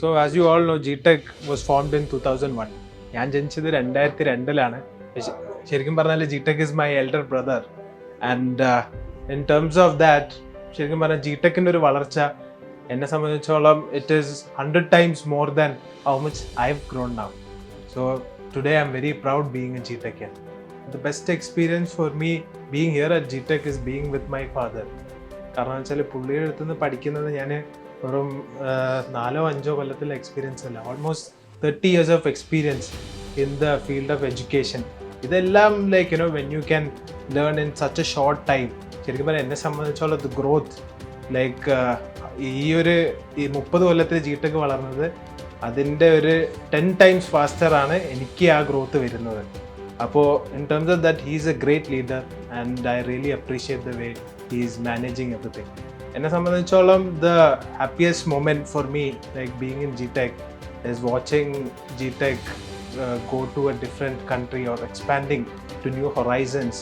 So as you all know G Tech was formed in two thousand one ഞാൻ ജനിച്ചത് രണ്ടായിരത്തി രണ്ടിലാണ് ശരിക്കും പറഞ്ഞാൽ G Tech is my elder brother and in terms of that ശരിക്കും പറഞ്ഞാൽ ജി ടെക്കിന്റെ ഒരു വളർച്ച എന്നെ സംബന്ധിച്ചോളം it is hundred times more than how much I have grown now so today I'm very proud being a G Tech the best experience for me being here at G Tech is being with my father കാരണം വെച്ചാൽ പുള്ളിയുടെ അടുത്ത് നിന്ന് പഠിക്കുന്നത് ഞാൻ വെറും നാലോ അഞ്ചോ കൊല്ലത്തിലെ എക്സ്പീരിയൻസ് അല്ല. Almost thirty years of experience in the field of education ഇതെല്ലാം like you know when you can learn in such a short time ശരിക്കും പറഞ്ഞാൽ എന്നെ സംബന്ധിച്ചോളം ഗ്രോത്ത് ലൈക്ക് ഈ ഒരു ഈ മുപ്പത് കൊല്ലത്തിൽ ജീട്ടൊക്കെ ടെക് വളർന്നത് അതിന്റെ ഒരു ടെൻ ടൈംസ് ഫാസ്റ്റർ ആണ് എനിക്ക് ആ ഗ്രോത്ത് വരുന്നത്. അപ്പോൾ in terms of that he's a great leader and I really appreciate the way he is managing everything എന്നെ സംബന്ധിച്ചോളം the happiest moment for me like being in G Tech is watching G Tech go to a different country or expanding to new horizons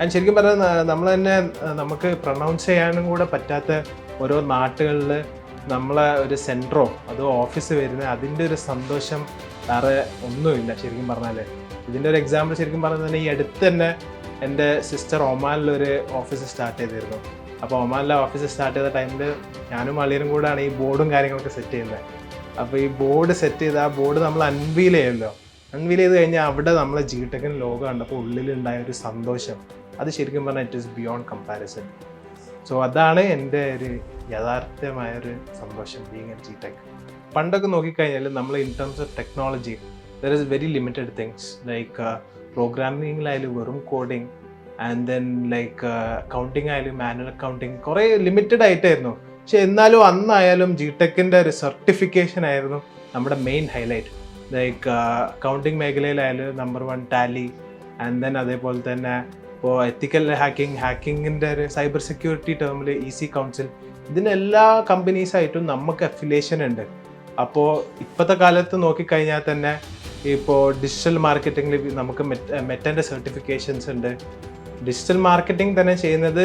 and ശരിക്കും പറഞ്ഞാൽ നമ്മൾ തന്നെ നമുക്ക് pronounce ചെയ്യാനും കൂടെ പറ്റാത്ത ഓരോ നാട്ടുകളിൽ നമ്മളെ ഒരു സെന്ററോ അതോ ഓഫീസ് വരുന്ന അതിന്റെ ഒരു സന്തോഷം വേറെ ഒന്നുമില്ല ശരിക്കും പറഞ്ഞാൽ ഇതിന്റെ ഒരു എക്സാമ്പിൾ ശരിക്കും പറഞ്ഞാൽ ഈ അടുത്ത് തന്നെ എന്റെ സിസ്റ്റർ ഒമാനിലൊരു ഓഫീസ് സ്റ്റാർട്ട് ചെയ്തിരുന്നു. അപ്പോൾ ഒമാനിലെ ഓഫീസ് സ്റ്റാർട്ട് ചെയ്ത ടൈമിൽ ഞാനും അളിയനും കൂടെയാണ് ഈ ബോർഡും കാര്യങ്ങളൊക്കെ സെറ്റ് ചെയ്യുന്നത്. അപ്പോൾ ഈ ബോർഡ് സെറ്റ് ചെയ്ത് ആ ബോർഡ് നമ്മൾ അൺവീൽ ചെയ്യുമല്ലോ അൺവീൽ ചെയ്ത് കഴിഞ്ഞാൽ അവിടെ നമ്മളെ ജി ടെക്കിന് ലോഗോ കണ്ടപ്പോൾ ഉള്ളിലുണ്ടായ ഒരു സന്തോഷം. അത് ശരിക്കും പറഞ്ഞാൽ it is beyond comparison so അതാണ് എന്റെ ഒരു യഥാർത്ഥമായ ഒരു സന്തോഷം ബീങ് എ ജി ടെക് പണ്ടൊക്കെ നോക്കിക്കഴിഞ്ഞാൽ നമ്മൾ in terms of technology there is very limited things like പ്രോഗ്രാമിങ്ങിലായാലും വെറും coding and then like accounting ആയാലും മാനുവൽ അക്കൗണ്ടിങ് കുറേ ലിമിറ്റഡ് ആയിട്ടായിരുന്നു. പക്ഷെ എന്നാലും അന്നായാലും ജി ടെക്കിന്റെ ഒരു സർട്ടിഫിക്കേഷൻ ആയിരുന്നു നമ്മുടെ main highlight like accounting മേഖലയിലായാലും number one Tally and then അതേപോലെ തന്നെ ഇപ്പോൾ എത്തിക്കൽ ഹാക്കിംഗ് ഹാക്കിങ്ങിന്റെ ഒരു സൈബർ സെക്യൂരിറ്റി ടേമിൽ ഇ സി കൗൺസിൽ ഇതിനെല്ലാ കമ്പനീസായിട്ടും നമുക്ക് അഫിലിയേഷൻ ഉണ്ട്. അപ്പോൾ ഇപ്പോഴത്തെ കാലത്ത് നോക്കിക്കഴിഞ്ഞാൽ തന്നെ ഇപ്പോൾ ഡിജിറ്റൽ മാർക്കറ്റിംഗിൽ നമുക്ക് മെറ്റന്റെ സർട്ടിഫിക്കേഷൻസ് ഉണ്ട്. ഡിജിറ്റൽ മാർക്കറ്റിംഗ് തന്നെ ചെയ്യുന്നത്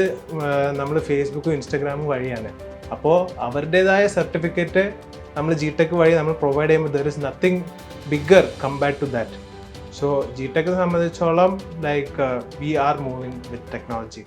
നമ്മൾ ഫേസ്ബുക്കും ഇൻസ്റ്റാഗ്രാമും വഴിയാണ്. അപ്പോൾ അവരുടേതായ സർട്ടിഫിക്കറ്റ് നമ്മൾ ജി ടെക് വഴി നമ്മൾ പ്രൊവൈഡ് ചെയ്യുമ്പോൾ there is nothing bigger compared to that so G ടെക്കിനെ സംബന്ധിച്ചോളം like we are moving with technology